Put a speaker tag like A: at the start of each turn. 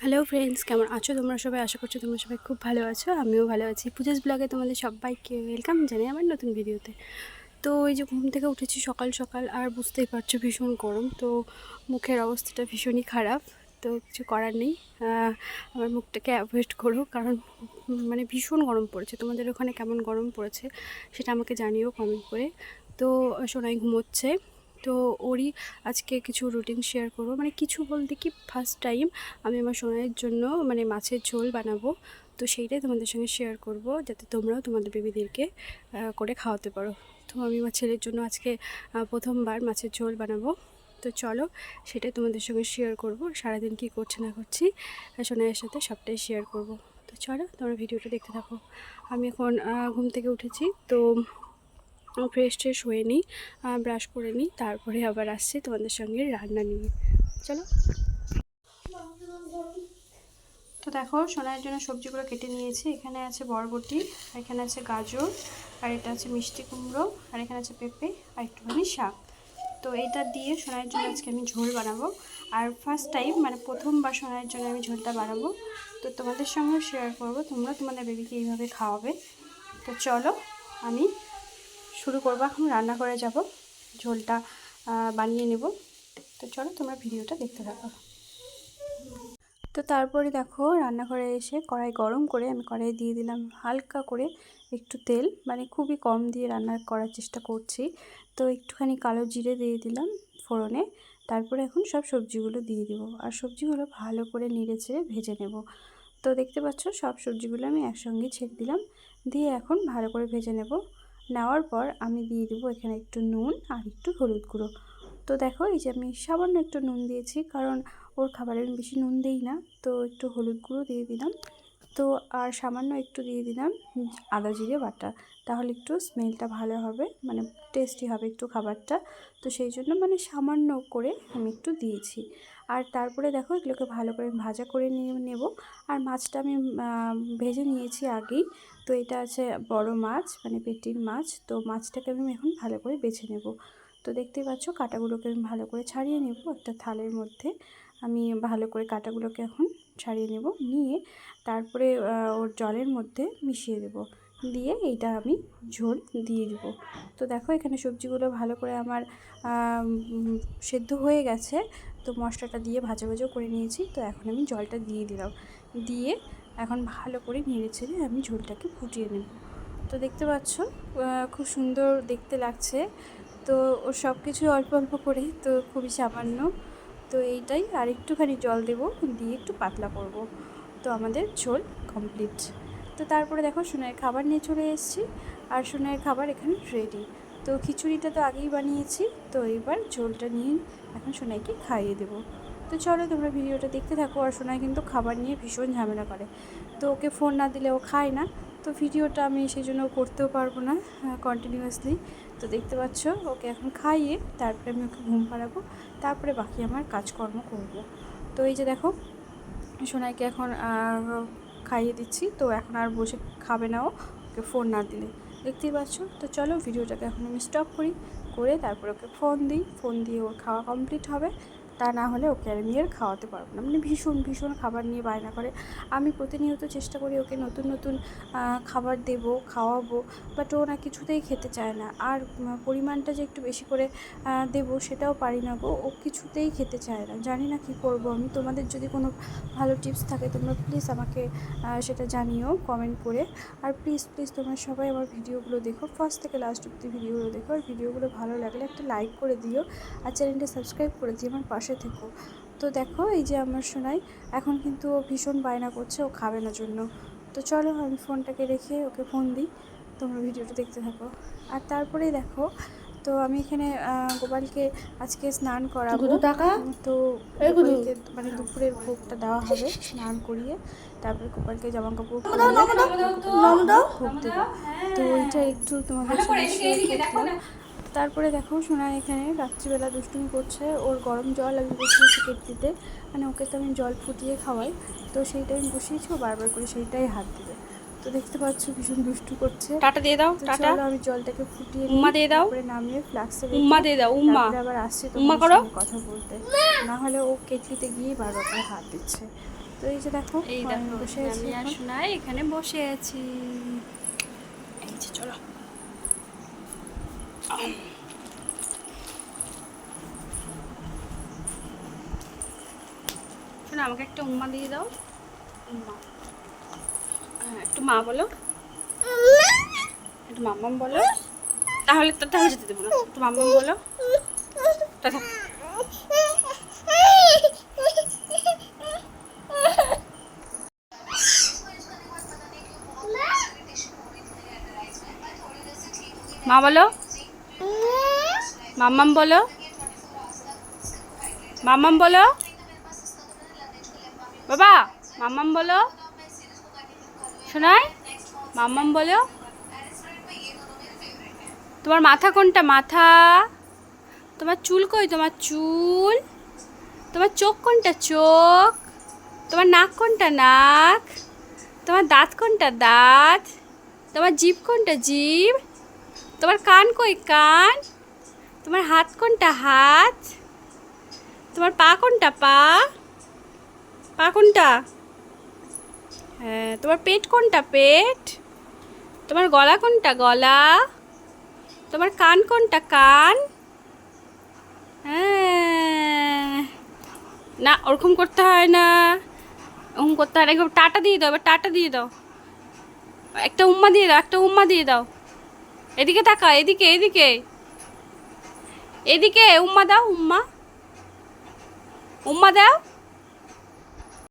A: Hello friends কেমন আছো? তোমরা সবাই? আশা করছ তোমরা সবাই খুব ভালো আছো। আমিও ভালো আছি। পূজাস ব্লগে তোমাদের সবাইকে ওয়েলকাম জানাই আমার নতুন ভিডিওতে তো এই যে ঘুম থেকে উঠেছি সকাল সকাল, আর বুঝতেই পারছ ভীষণ গরম, তো মুখের অবস্থাটা ভীষণই খারাপ, তো কিছু করার নেই। আমার মুখটাকে অ্যাভয়েড করো, কারণ মানে ভীষণ গরম পড়েছে। তোমাদের ওখানে কেমন গরম পড়েছে সেটা আমাকে জানিও কমেন্ট করে। তো সোনাই ঘুমোচ্ছে। তো ওরই আজকে কিছু রুটিন শেয়ার করব। মানে কিছু বলতে কি ফার্স্ট টাইম আমি আমার সোনাইয়ের জন্য মানে মাছের ঝোল বানাবো। তো সেইটাই তোমাদের সঙ্গে শেয়ার করব, যাতে তোমরাও তোমাদের বেবিদেরকে করে খাওয়াতে পারো। তো আমি আমার ছেলের জন্য আজকে প্রথমবার মাছের ঝোল বানাবো। তো চলো, সেটাই তোমাদের সঙ্গে শেয়ার করব। সারাদিন কী করছে না করছি সোনাইয়ের সাথে সবটাই শেয়ার করব। তো চলো, তোমরা ভিডিওটা দেখতে থাকো। আমি এখন ঘুম থেকে উঠেছি, তো ফ্রেশ ট্রেশ হয়ে নিই ব্রাশ করে নিই, তারপরে আবার আসছি তোমাদের সঙ্গে রান্না নিয়ে। চলো। তো দেখো সোনার জন্য সবজিগুলো কেটে নিয়েছি। এখানে আছে বরবটি আর এখানে আছে গাজর, আর এটা আছে মিষ্টি কুমড়ো, আর এখানে আছে পেঁপে, আর একটুখানি শাক। তো এটা দিয়ে সোনার জন্য আজকে আমি ঝোল বানাবো। আর ফার্স্ট টাইম মানে প্রথমবার সোনার জন্য আমি ঝোলটা বানাবো। তো তোমাদের সঙ্গেও শেয়ার করব, তোমরা তোমাদের বেবিকে এইভাবে খাওয়াবে। তো চলো, আমি শুরু করব। এখন রান্না করে যাব। ঝোলটা বানিয়ে নেব। তো চলো তোমরা ভিডিওটা দেখতে থাকো। তো তারপরে দেখো রান্নাঘরে এসে কড়াই গরম করে আমি কড়াই দিয়ে দিলাম হালকা করে একটু তেল। মানে খুবই কম দিয়ে রান্না করার চেষ্টা করছি। তো একটুখানি কালো জিরে দিয়ে দিলাম ফোড়নে। তারপরে এখন সব সবজিগুলো দিয়ে দিব। আর সবজিগুলো ভালো করে নেড়ে চেড়ে ভেজে নেব। তো দেখতে পাচ্ছ, সব সবজিগুলো আমি একসঙ্গে ছেড়ে দিলাম। দিয়ে এখন ভালো করে ভেজে নেব। নেওয়ার পর আমি দিয়ে দেবো এখানে একটু নুন আর একটু হলুদ গুঁড়ো। তো দেখো, এই যে আমি সামান্য একটু নুন দিয়েছি, কারণ ওর খাবারে আমি বেশি নুন দিই না। তো একটু হলুদ গুঁড়ো দিয়ে দিলাম। তো আর সামান্য একটু দিয়ে দিলাম আদা জিরে বাটা। তাহলে একটু স্মেলটা ভালো হবে মানে টেস্টি হবে একটু খাবারটা। তো সেই জন্য মানে সামান্য করে আমি একটু দিয়েছি। আর তারপরে দেখো এগুলোকে ভালো করে ভাজা করে নিয়ে নেব। আর মাছটা আমি ভেজে নিয়েছি আগেই। তো এটা আছে বড় মাছ মানে পেটির মাছ। তো মাছটাকে আমি এখন ভালো করে বেছে নেব। তো দেখতেই পাচ্ছ কাঁটাগুলোকে আমি ভালো করে ছাড়িয়ে নেব একটা থালের মধ্যে। আমি ভালো করে কাঁটাগুলোকে এখন ছাড়িয়ে নেব, নিয়ে তারপরে ওর জলের মধ্যে মিশিয়ে দেব। দিয়ে এইটা আমি ঝোল দিয়ে দিব। তো দেখো এখানে সবজিগুলো ভালো করে আমার সেদ্ধ হয়ে গেছে। তো মশলাটা দিয়ে ভাজা ভাজা করে নিয়েছি। তো এখন আমি জলটা দিয়ে দিলাম। দিয়ে এখন ভালো করে নেড়ে ছেড়ে আমি ঝোলটাকে ফুটিয়ে নেব। তো দেখতে পাচ্ছ খুব সুন্দর দেখতে লাগছে। তো সব কিছু অল্প অল্প করে, তো খুবই সামান্য। তো এইটাই আর একটুখানি জল দেব, দিয়ে একটু পাতলা করব। তো আমাদের ঝোল কমপ্লিট। তো তারপরে দেখো সোনার খাবার নিয়ে চলে এসেছি আর সোনার খাবার এখানে রেডি তো খিচুড়িটা তো আগেই বানিয়েছি, তো এবার ঝোলটা নিয়ে এখন সোনাইকে খাইয়ে দেবো। তো চলো তোমরা ভিডিওটা দেখতে থাকো আর সোনাই কিন্তু খাবার নিয়ে ভীষণ ঝামেলা করে। তো ওকে ফোন না দিলে ও খায় না, তো ভিডিওটা আমি সেই জন্য করতেও পারব না কন্টিনিউয়াসলি তো দেখতে পাচ্ছ ওকে এখন খাইয়ে তারপরে আমি ওকে ঘুম পাড়াবো, তারপরে বাকি আমার কাজকর্ম করব। তো এই যে দেখো সোনাইকে এখন খাইয়ে দিচ্ছি। তো এখন আর বসে খাবে না ও, ওকে ফোন না দিলে। দেখতেই পাচ্ছ? তো চলো ভিডিওটাকে এখন আমি স্টপ করি। করে তারপর ওকে ফোন দিই। ফোন দিয়ে ওর খাওয়া কমপ্লিট হবে। তা না হলে ওকে আমি আর খাওয়াতে পারব না। মানে ভীষণ ভীষণ খাবার নিয়ে বায়না করে। আমি প্রতিনিয়ত চেষ্টা করি ওকে নতুন নতুন খাবার দেব, খাওয়াবো বাট ও না কিছুতেই খেতে চায় না। আর পরিমাণটা যে একটু বেশি করে দেবো সেটাও পারি না গো। ও কিছুতেই খেতে চায় না। জানি না কি করব আমি। তোমাদের যদি কোনো ভালো টিপস থাকে তোমরা প্লিজ আমাকে সেটা জানিও কমেন্ট করে। আর প্লিজ প্লিজ তোমরা সবাই আমার ভিডিওগুলো দেখো। ফার্স্ট থেকে লাস্ট অব্দি ভিডিওগুলো দেখো। আর ভিডিওগুলো ভালো লাগলে একটা লাইক করে দিও। আর চ্যানেলটা সাবস্ক্রাইব করে দিও। আমার পাশে থেকো। তো দেখো এই যে আমার শোনাই এখন কিন্তু ও ভীষণ বায়না করছে ও খাবে না জন্য। তো চলো আমি ফোনটাকে রেখে ওকে ফোন দিই তোমরা ভিডিওটা দেখতে থাকো। আর তারপরেই দেখো তো আমি এখানে গোপালকে আজকে স্নান করাবো।
B: টাকা
A: তো গোপালকে মানে দুপুরের ভোগটা দেওয়া হবে স্নান করিয়ে। তারপরে গোপালকে জামা কাপড় ভোগ দেবো। তো ওইটা একটু তোমাদের সঙ্গে শেয়ার করলাম তারপরে দেখো সোনা এখানে রাত্রিবেলা দুষ্টুমি করছে ওর গরম জল আমি বসিয়েছি কেটলিতে মানে ওকে তো আমি জল ফুটিয়ে খাওয়াই তো সেইটাই আমি বসিয়েছি ও বারবার করে সেইটাই হাত দিবে। তো দেখতে পাচ্ছ ভীষণ দুষ্টু করছে।
C: টাটা দিয়ে দাও টাটা।
A: আমি জলটাকে ফুটিয়ে
C: উম্মা দিয়ে দাও।
A: তারপরে নামিয়ে ফ্লাক্সে
C: উম্মা দিয়ে দাও উম্মা।
A: আবার আসছে
C: উম্মা করো।
A: কথা বলতে। না হলে ও কেটলিতে গিয়ে বারবার করে হাত দিচ্ছে। তো এই যে দেখো
C: এই
A: আমি
C: দেখো
A: বসে আছি
C: আমি আর
A: এখানে
C: বসে আছি। এই যে চলো। শোনো, আমাকে একটা উম্মা দিয়ে দাও। উম্মা। হ্যাঁ একটু মা বলো। একটু মাম্মাম বলো। তাহলে তো তাহলে যেতে দেবো না। একটু মাম্মাম বলো। মা বলো। মাম্মাম বলো। মাম্মাম বলো। বাবা, মাম্মাম বলো। শোনাই, মাম্মাম বলো। তোমার মাথা কোনটা? মাথা। তোমার চুল কই? তোমার চুল। তোমার চোখ কোনটা? চোখ। তোমার নাক কোনটা? নাক। তোমার দাঁত কোনটা? দাঁত। তোমার জিভ কোনটা? জিভ। তোমার কান কই? কান। তোমার হাত কোনটা? হাত। তোমার পা কোনটা, পা? পা কোনটা? হ্যাঁ তোমার পেট কোনটা, পেট? তোমার গলা কোনটা, গলা? তোমার কান কোনটা, কান? হ্যাঁ। না, ওরকম করতে হয় না। ওরকম করতে হয় না। টাটা দিয়ে দাও, এবার টাটা দিয়ে দাও। একটা উম্মা দিয়ে দাও, একটা উম্মা দিয়ে দাও। এদিকে তাকা এদিকে এদিকে। এদিকে উম্মা দাও উম্মা। উম্মা দাও।